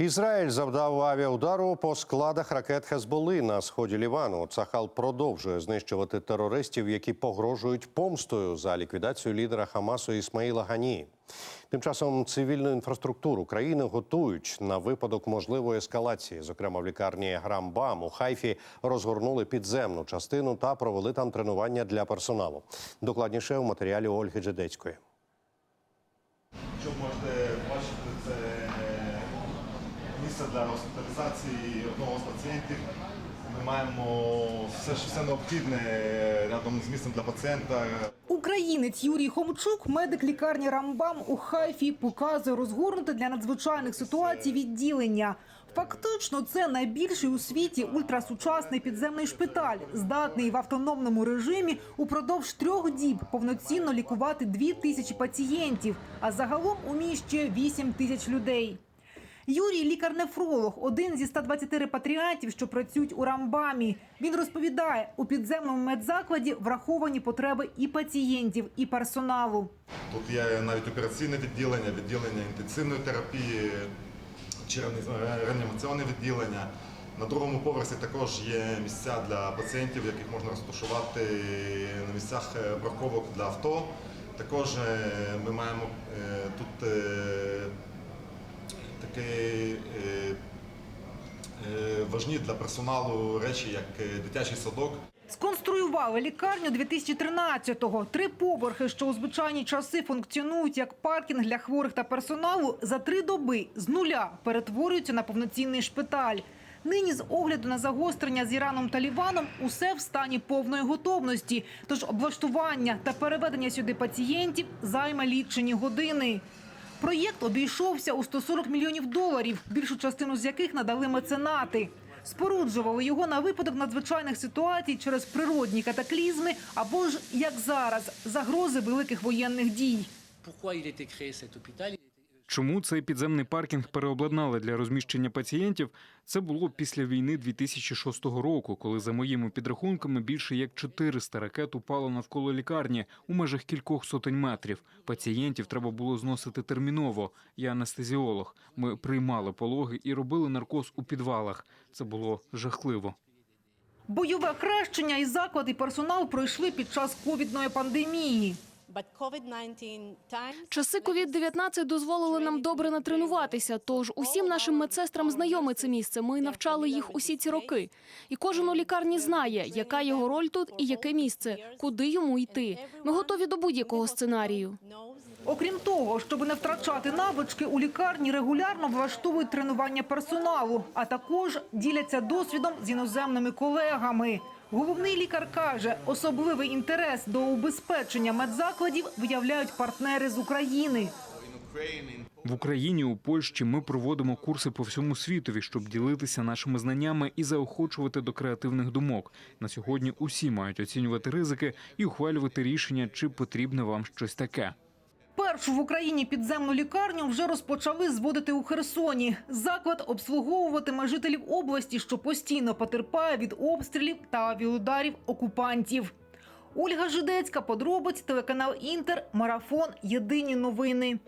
Ізраїль завдав авіаудару по складах ракет Хезболи на сході Лівану. Цахал продовжує знищувати терористів, які погрожують помстою за ліквідацію лідера Хамасу Ісмаїла Гані. Тим часом цивільну інфраструктуру країни готують на випадок можливої ескалації. Зокрема, в лікарні Грамбам у Хайфі розгорнули підземну частину та провели там тренування для персоналу. Докладніше у матеріалі Ольги Джедецької. Що можете бачити, це місце для госпіталізації одного з пацієнтів. Ми маємо все, все необхідне рядом з місцем для пацієнта. Українець Юрій Хомчук, медик лікарні Рамбам у Хайфі, показує розгорнуте для надзвичайних ситуацій відділення. Фактично, це найбільший у світі ультрасучасний підземний шпиталь, здатний в автономному режимі упродовж трьох діб повноцінно лікувати дві тисячі пацієнтів, а загалом у уміщує 8 тисяч людей. Юрій лікар-нефролог, один зі 120 репатріантів, що працюють у Рамбамі. Він розповідає, у підземному медзакладі враховані потреби і пацієнтів, і персоналу. Тут є навіть операційне відділення, відділення інтенсивної терапії, реані- реанімаційне відділення. На другому поверсі також є місця для пацієнтів, яких можна розташувати на місцях е, парковок для авто. Також е, ми маємо е, тут е, такі е, е, важні для персоналу речі, як е, дитячий садок. Сконструювали лікарню 2013-го. Три поверхи, що у звичайні часи функціонують як паркінг для хворих та персоналу, за три доби з нуля перетворюються на повноцінний шпиталь. Нині з огляду на загострення з Іраном та Ліваном усе в стані повної готовності. Тож облаштування та переведення сюди пацієнтів займе лічені години. Проєкт обійшовся у 140 мільйонів доларів, більшу частину з яких надали меценати. Споруджували його на випадок надзвичайних ситуацій через природні катаклізми або ж, як зараз, загрози великих воєнних дій. Чому цей підземний паркінг переобладнали для розміщення пацієнтів? Це було після війни 2006 року, коли за моїми підрахунками більше як 400 ракет упало навколо лікарні у межах кількох сотень метрів. Пацієнтів треба було зносити терміново. Я анестезіолог. Ми приймали пологи і робили наркоз у підвалах. Це було жахливо. Бойове хрещення і заклад, і персонал пройшли під час ковідної пандемії. But COVID-19 times Часи COVID-19 дозволили нам добре натренуватися. Тож усім нашим медсестрам знайоме це місце. Ми навчали їх усі ці роки. І кожен у лікарні знає, яка його роль тут і яке місце, куди йому йти. Ми готові до будь-якого сценарію. Окрім того, щоб не втрачати навички, у лікарні регулярно влаштовують тренування персоналу, а також діляться досвідом з іноземними колегами. Головний лікар каже, особливий інтерес до убезпечення медзакладів виявляють партнери з України. В Україні у Польщі ми проводимо курси по всьому світові, щоб ділитися нашими знаннями і заохочувати до креативних думок. На сьогодні усі мають оцінювати ризики і ухвалювати рішення, чи потрібне вам щось таке. Першу в Україні підземну лікарню вже розпочали зводити у Херсоні. Заклад обслуговуватиме жителів області, що постійно потерпає від обстрілів та авіударів окупантів. Ольга Жидецька, подробиць, телеканал Інтер, марафон. Єдині новини.